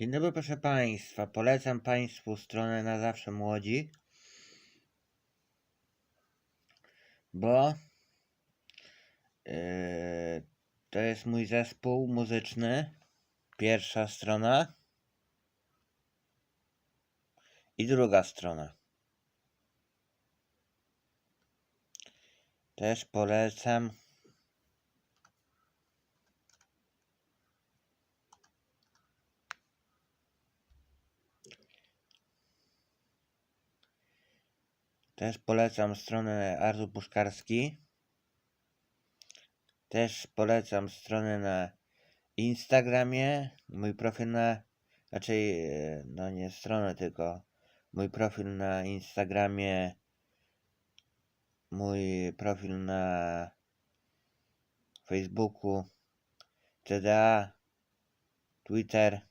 Dzień dobry proszę Państwa, polecam Państwu stronę na zawsze młodzi, bo yy, to jest mój zespół muzyczny, pierwsza strona i druga strona. Też polecam Też polecam stronę Artur Puszkarski. Też polecam stronę na Instagramie. Mój profil na. Raczej, e, no nie stronę, tylko mój profil na Instagramie. Mój profil na Facebooku. TDA. Twitter.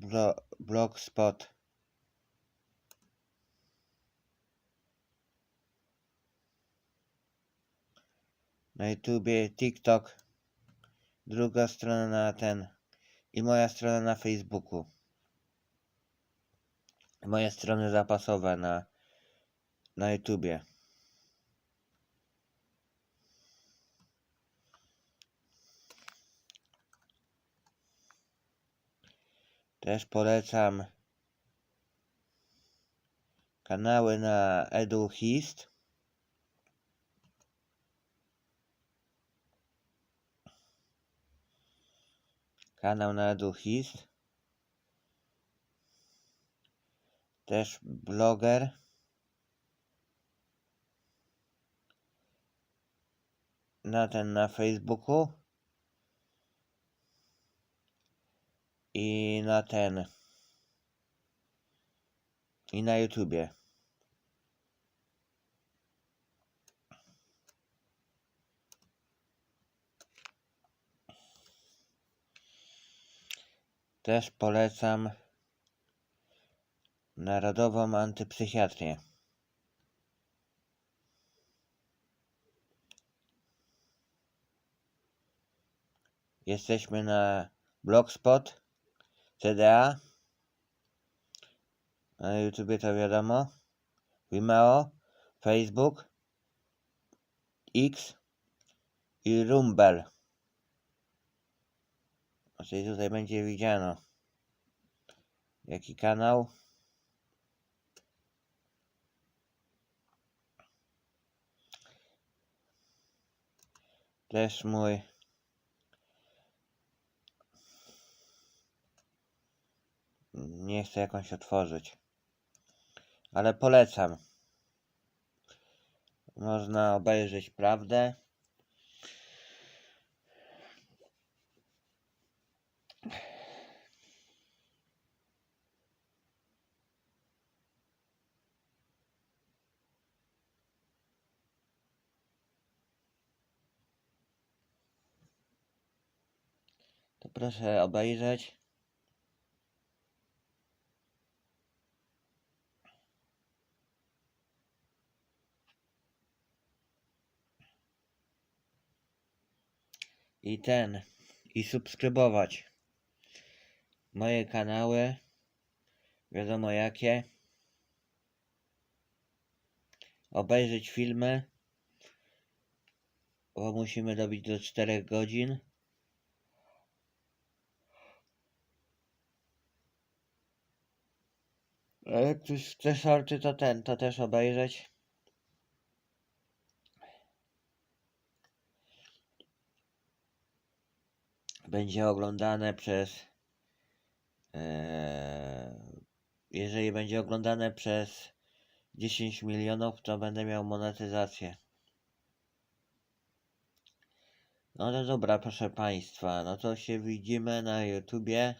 Blo blogspot. Na YouTubie, TikTok. Druga strona na ten. I moja strona na Facebooku. Moje strony zapasowe na, na YouTubie. Też polecam kanały na EduHist. Kanał na EduHist. Też bloger. Na ten na Facebooku. I na ten i na YouTubie. Też polecam Narodową Antypsychiatrię. Jesteśmy na Blogspot. TDA. Na YouTubie to wiadomo. Vimeo, Facebook, X i Rumble. Czyli tutaj będzie widziano jaki kanał. Też mój nie chcę jakąś otworzyć. Ale polecam. Można obejrzeć prawdę. To proszę obejrzeć. I ten i subskrybować moje kanały. Wiadomo jakie. Obejrzeć filmy bo musimy dobić do 4 godzin. A jak ktoś chce shorty to ten to też obejrzeć będzie oglądane przez e, jeżeli będzie oglądane przez 10 milionów, to będę miał monetyzację. No to dobra, proszę Państwa, no to się widzimy na YouTubie.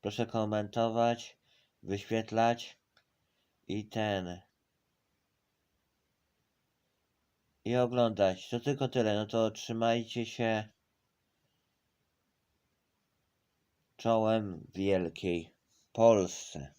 Proszę komentować, wyświetlać i ten. I oglądać. To tylko tyle. No to trzymajcie się. Czołem Wielkiej Polsce.